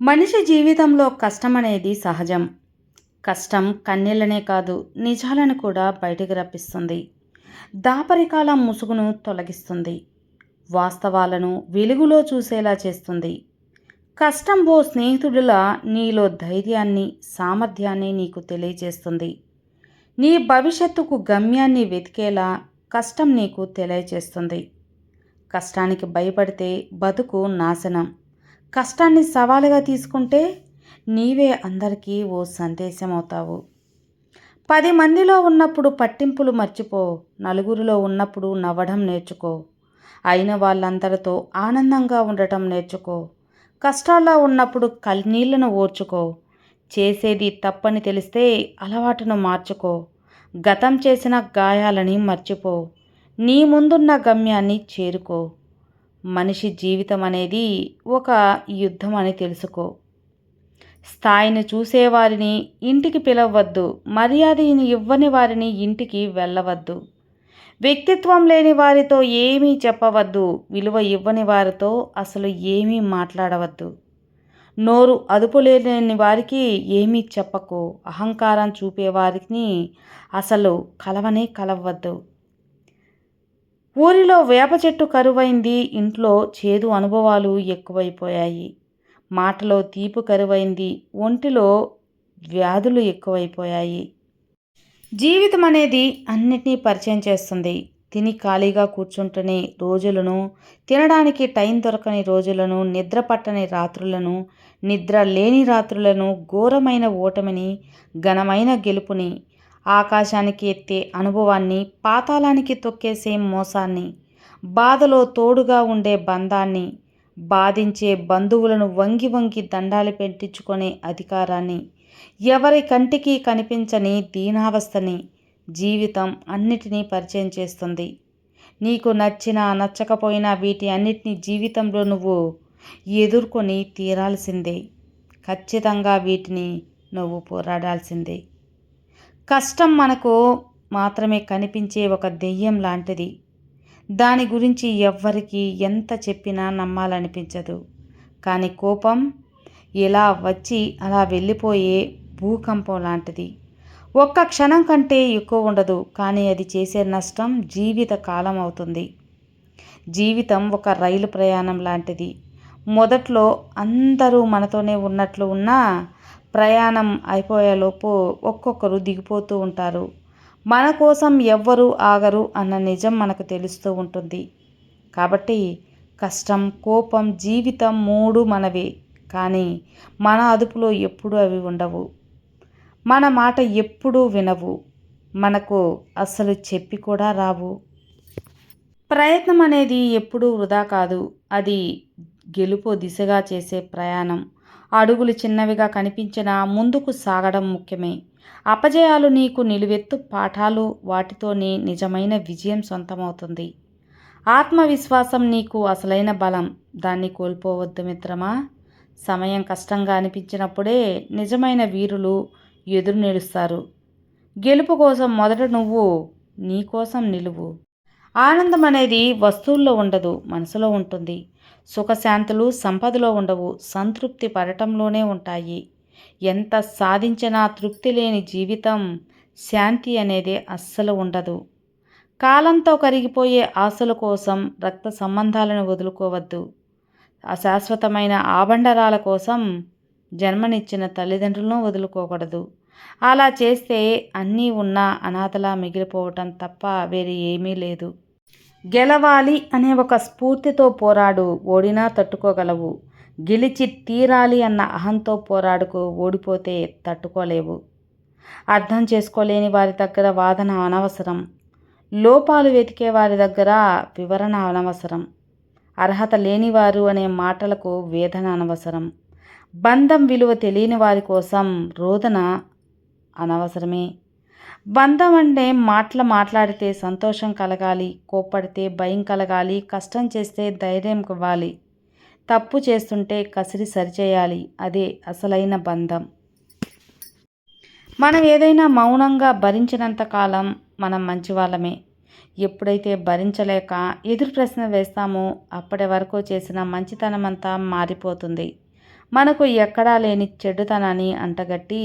మనిషి జీవితంలో కష్టం అనేది సహజం. కష్టం కన్నీళ్ళనే కాదు నిజాలను కూడా బయటికి రప్పిస్తుంది. దాపరికాల ముసుగును తొలగిస్తుంది. వాస్తవాలను వెలుగులో చూసేలా చేస్తుంది. కష్టం ఓ స్నేహితుడిలా నీలో ధైర్యాన్ని సామర్థ్యాన్ని నీకు తెలియజేస్తుంది నీ భవిష్యత్తుకు గమ్యాన్ని వెతికేలా కష్టం నీకు తెలియజేస్తుంది కష్టానికి భయపడితే బతుకు నాశనం. కష్టాన్ని సవాలుగా తీసుకుంటే నీవే అందరికీ ఓ సందేశం అవుతావు పది మందిలో ఉన్నప్పుడు పట్టింపులు మర్చిపో నలుగురిలో ఉన్నప్పుడు నవ్వడం నేర్చుకో అయిన వాళ్ళందరితో ఆనందంగా ఉండటం నేర్చుకో కష్టాల్లో ఉన్నప్పుడు కన్నీళ్ళను ఓర్చుకో చేసేది తప్పని తెలిస్తే అలవాటును మార్చుకో గతం చేసిన గాయాలని మర్చిపో నీ ముందున్న గమ్యాన్ని చేరుకో. మనిషి జీవితం అనేది ఒక యుద్ధం అని తెలుసుకో. స్థాయిని చూసేవారిని ఇంటికి పిలవద్దు మర్యాదని ఇవ్వని వారిని ఇంటికి వెళ్ళవద్దు. వ్యక్తిత్వం లేని వారితో ఏమీ చెప్పవద్దు విలువ ఇవ్వని వారితో అసలు ఏమీ మాట్లాడవద్దు. నోరు అదుపు లేని వారికి ఏమీ చెప్పకు అహంకారం చూపేవారికి అసలు కలవనే కలవద్దు. ఊరిలో వేప చెట్టు కరువైంది ఇంట్లో చేదు అనుభవాలు ఎక్కువైపోయాయి. మాటలో తీపు కరువైంది ఒంటిలో వ్యాధులు ఎక్కువైపోయాయి. జీవితం అనేది అన్నిటినీ పరిచయం చేస్తుంది. తిని ఖాళీగా కూర్చుంటని రోజులను తినడానికి టైం దొరకని రోజులను నిద్ర పట్టని రాత్రులను నిద్ర లేని రాత్రులను ఘోరమైన ఓటమిని ఘనమైన గెలుపుని ఆకాశానికి ఎత్తే అనుభవాన్ని పాతాళానికి తొక్కేసే మోసాన్ని బాధలో తోడుగా ఉండే బంధాన్ని బాధించే బంధువులను వంగి వంగి దండాలు పెట్టించుకునే అధికారాన్ని ఎవరి కంటికి కనిపించని దీనావస్థని జీవితం అన్నిటినీ పరిచయం చేస్తుంది. నీకు నచ్చినా నచ్చకపోయినా వీటి అన్నిటినీ జీవితంలో నువ్వు ఎదుర్కొని తీరాల్సిందే. ఖచ్చితంగా వీటిని నువ్వు పోరాడాల్సిందే. కష్టం మనకు మాత్రమే కనిపించే ఒక దెయ్యం లాంటిది. దాని గురించి ఎవ్వరికి ఎంత చెప్పినా నమ్మాలనిపించదు. కానీ కోపం ఇలా వచ్చి అలా వెళ్ళిపోయే భూకంపం లాంటిది. ఒక్క క్షణం కంటే ఎక్కువ ఉండదు కానీ అది చేసే నష్టం జీవిత కాలం అవుతుంది. జీవితం ఒక రైలు ప్రయాణం లాంటిది. మొదట్లో అందరూ మనతోనే ఉన్నట్లు ఉన్నా ప్రయాణం అయిపోయేలోపు ఒక్కొక్కరు దిగిపోతూ ఉంటారు. మన కోసం ఎవ్వరూ ఆగరు అన్న నిజం మనకు తెలుస్తూ ఉంటుంది. కాబట్టి కష్టం కోపం జీవితం మూడు మనవే. కానీ మన అదుపులో ఎప్పుడూ అవి ఉండవు. మన మాట ఎప్పుడూ వినవు. మనకు అస్సలు చెప్పి కూడా రావు. ప్రయత్నం అనేది ఎప్పుడూ వృధా కాదు. అది గెలుపు దిశగా చేసే ప్రయాణం. అడుగులు చిన్నవిగా కనిపించినా ముందుకు సాగడం ముఖ్యమే. అపజయాలు నీకు నిలువెత్తు పాఠాలు వాటితోనే నిజమైన విజయం సొంతమవుతుంది. ఆత్మవిశ్వాసం నీకు అసలైన బలం. దాన్ని కోల్పోవద్దు మిత్రమా. సమయం కష్టంగా అనిపించినప్పుడే నిజమైన వీరులు ఎదురు నిలుస్తారు. గెలుపు కోసం మొదట నువ్వు నీకోసం నిలువు. ఆనందం అనేది వస్తువుల్లో ఉండదు మనసులో ఉంటుంది. సుఖశాంతులు సంపదలో ఉండవు సంతృప్తి పడటంలోనే ఉంటాయి. ఎంత సాధించినా తృప్తి లేని జీవితం శాంతి అనేది అస్సలు ఉండదు. కాలంతో కరిగిపోయే ఆశల కోసం రక్త సంబంధాలను వదులుకోవద్దు. అశాశ్వతమైన ఆబండరాల కోసం జన్మనిచ్చిన తల్లిదండ్రులను వదులుకోకూడదు. అలా చేస్తే అన్నీ ఉన్నా అనాథలా మిగిలిపోవటం తప్ప వేరే ఏమీ లేదు. గెలవాలి అనే ఒక స్ఫూర్తితో పోరాడు ఓడినా తట్టుకోగలవు. గెలిచి తీరాలి అన్న అహంతో పోరాడుకు ఓడిపోతే తట్టుకోలేవు. అర్థం చేసుకోలేని వారి దగ్గర వాదన అనవసరం. లోపాలు వెతికే వారి దగ్గర వివరణ అనవసరం. అర్హత లేనివారు అనే మాటలకు వేదన అనవసరం. బంధం విలువ తెలియని వారి కోసం రోదన అనవసరమే. బంధం అంటే మాటలు మాట్లాడితే సంతోషం కలగాలి కోప్పడితే భయం కలగాలి కష్టం చేస్తే ధైర్యం ఇవ్వాలి. తప్పు చేస్తుంటే కసిరి సరిచేయాలి అదే అసలైన బంధం. మనం ఏదైనా మౌనంగా భరించినంత కాలం మనం మంచివాళ్ళమే. ఎప్పుడైతే భరించలేక ఎదురు ప్రశ్న వేస్తామో అప్పటి వరకు చేసిన మంచితనం అంతా మారిపోతుంది. మనకు ఎక్కడా లేని చెడుతనాన్ని అంటగట్టి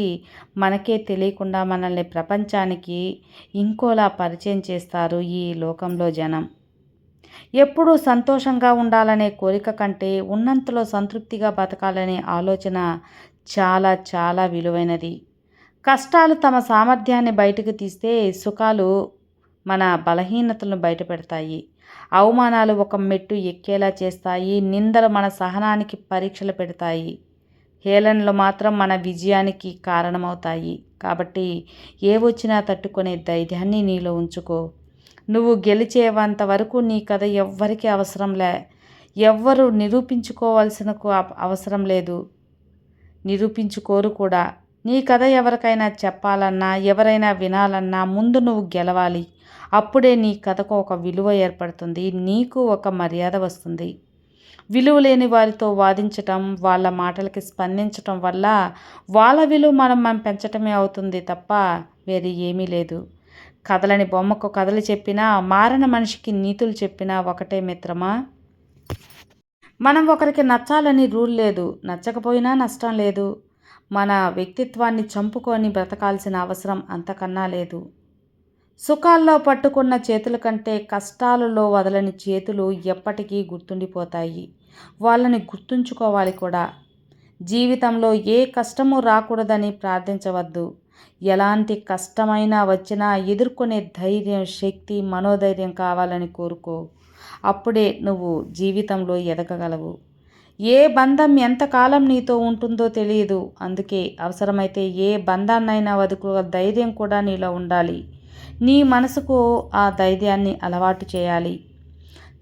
మనకే తెలియకుండా మనల్ని ప్రపంచానికి ఇంకోలా పరిచయం చేస్తారు ఈ లోకంలో జనం. ఎప్పుడూ సంతోషంగా ఉండాలనే కోరిక కంటే ఉన్నంతలో సంతృప్తిగా బతకాలనే ఆలోచన చాలా చాలా విలువైనది. కష్టాలు తమ సామర్థ్యాన్ని బయటకు తీస్తే సుఖాలు మన బలహీనతలను బయటపెడతాయి. అవమానాలు ఒక మెట్టు ఎక్కేలా చేస్తాయి నిందలు మన సహనానికి పరీక్షలు పెడతాయి. హేళనలు మాత్రం మన విజయానికి కారణమవుతాయి. కాబట్టి ఏ వచ్చినా తట్టుకునే ధైర్యాన్ని నీలో ఉంచుకో. నువ్వు గెలిచేవంత వరకు నీ కథ ఎవ్వరికి అవసరంలే ఎవ్వరు నిరూపించుకోవాల్సిన అవసరం లేదు. నిరూపించుకోరు కూడా. నీ కథ ఎవరికైనా చెప్పాలన్నా ఎవరైనా వినాలన్నా ముందు నువ్వు గెలవాలి. అప్పుడే నీ కథకు ఒక విలువ ఏర్పడుతుంది. నీకు ఒక మర్యాద వస్తుంది. విలువ లేని వారితో వాదించటం వాళ్ళ మాటలకి స్పందించటం వల్ల వాళ్ళ విలువ మనం మనం పెంచటమే అవుతుంది తప్ప వేరే ఏమీ లేదు. కథలని బొమ్మకు కథలు చెప్పినా మారిన మనిషికి నీతులు చెప్పినా ఒకటే మిత్రమా? మనం ఒకరికి నచ్చాలని రూల్ లేదు. నచ్చకపోయినా నష్టం లేదు. మన వ్యక్తిత్వాన్ని చంపుకొని బ్రతకాల్సిన అవసరం అంతకన్నా లేదు. సుఖాల్లో పట్టుకున్న చేతుల కంటే కష్టాలలో వదలని చేతులు ఎప్పటికీ గుర్తుండిపోతాయి. వాళ్ళని గుర్తుంచుకోవాలి కూడా. జీవితంలో ఏ కష్టము రాకూడదని ప్రార్థించవద్దు. ఎలాంటి కష్టమైనా వచ్చినా ఎదుర్కొనే ధైర్యం శక్తి మనోధైర్యం కావాలని కోరుకో. అప్పుడే నువ్వు జీవితంలో ఎదగగలవు. ఏ బంధం ఎంతకాలం నీతో ఉంటుందో తెలియదు. అందుకే అవసరమైతే ఏ బంధాన్నైనా వదుకు ధైర్యం కూడా నీలో ఉండాలి. నీ మనసుకు ఆ ధైర్యాన్ని అలవాటు చేయాలి.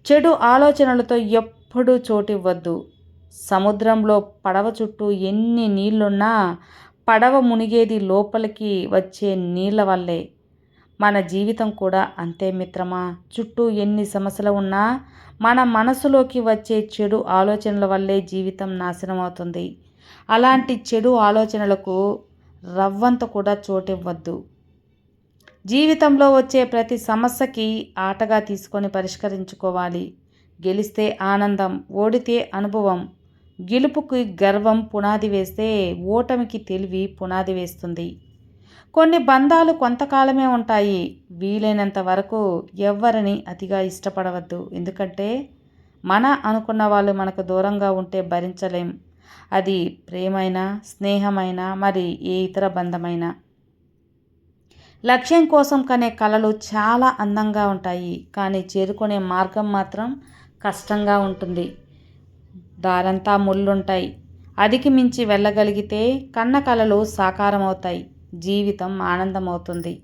చెడు ఆలోచనలతో ఎప్పుడూ చోటివ్వద్దు. సముద్రంలో పడవ చుట్టూ ఎన్ని నీళ్ళున్నా పడవ మునిగేది లోపలికి వచ్చే నీళ్ళ వల్లే. మన జీవితం కూడా అంతే మిత్రమా? చుట్టూ ఎన్ని సమస్యలు ఉన్నా మన మనసులోకి వచ్చే చెడు ఆలోచనల వల్లే జీవితం నాశనం అవుతుంది. అలాంటి చెడు ఆలోచనలకు రవ్వంత కూడా చోటివ్వద్దు. జీవితంలో వచ్చే ప్రతి సమస్యకి ఆటగా తీసుకొని పరిష్కరించుకోవాలి. గెలిస్తే ఆనందం ఓడితే అనుభవం. గెలుపుకి గర్వం పునాది వేస్తే ఓటమికి తెలివి పునాది వేస్తుంది. కొన్ని బంధాలు కొంతకాలమే ఉంటాయి. వీలైనంత వరకు ఎవరిని అతిగా ఇష్టపడవద్దు. ఎందుకంటే మన అనుకున్న వాళ్ళు మనకు దూరంగా ఉంటే భరించలేం. అది ప్రేమైనా స్నేహమైనా మరి ఏ ఇతర బంధమైనా. లక్ష్యం కోసం కనే కళలు చాలా అందంగా ఉంటాయి. కానీ చేరుకునే మార్గం మాత్రం కష్టంగా ఉంటుంది. దారంతా ముళ్ళుంటాయి. అదికి మించి వెళ్ళగలిగితే కన్న కళలు సాకారం అవుతాయి జీవితం ఆనందమవుతుంది.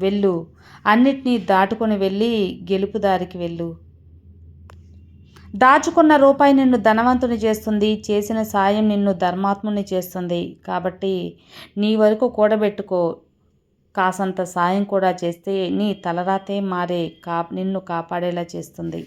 వెళ్ళు. అన్నిటినీ దాటుకొని వెళ్ళి గెలుపు దారికి వెళ్ళు. దాచుకున్న రూపాయి నిన్ను ధనవంతుని చేస్తుంది. చేసిన సాయం నిన్ను ధర్మాత్ముని చేస్తుంది. కాబట్టి నీ వరకు కూడబెట్టుకో. కాసంత సాయం కూడా చేస్తే నీ తలరాతే మారే కా నిన్ను కాపాడేలా చేస్తుంది.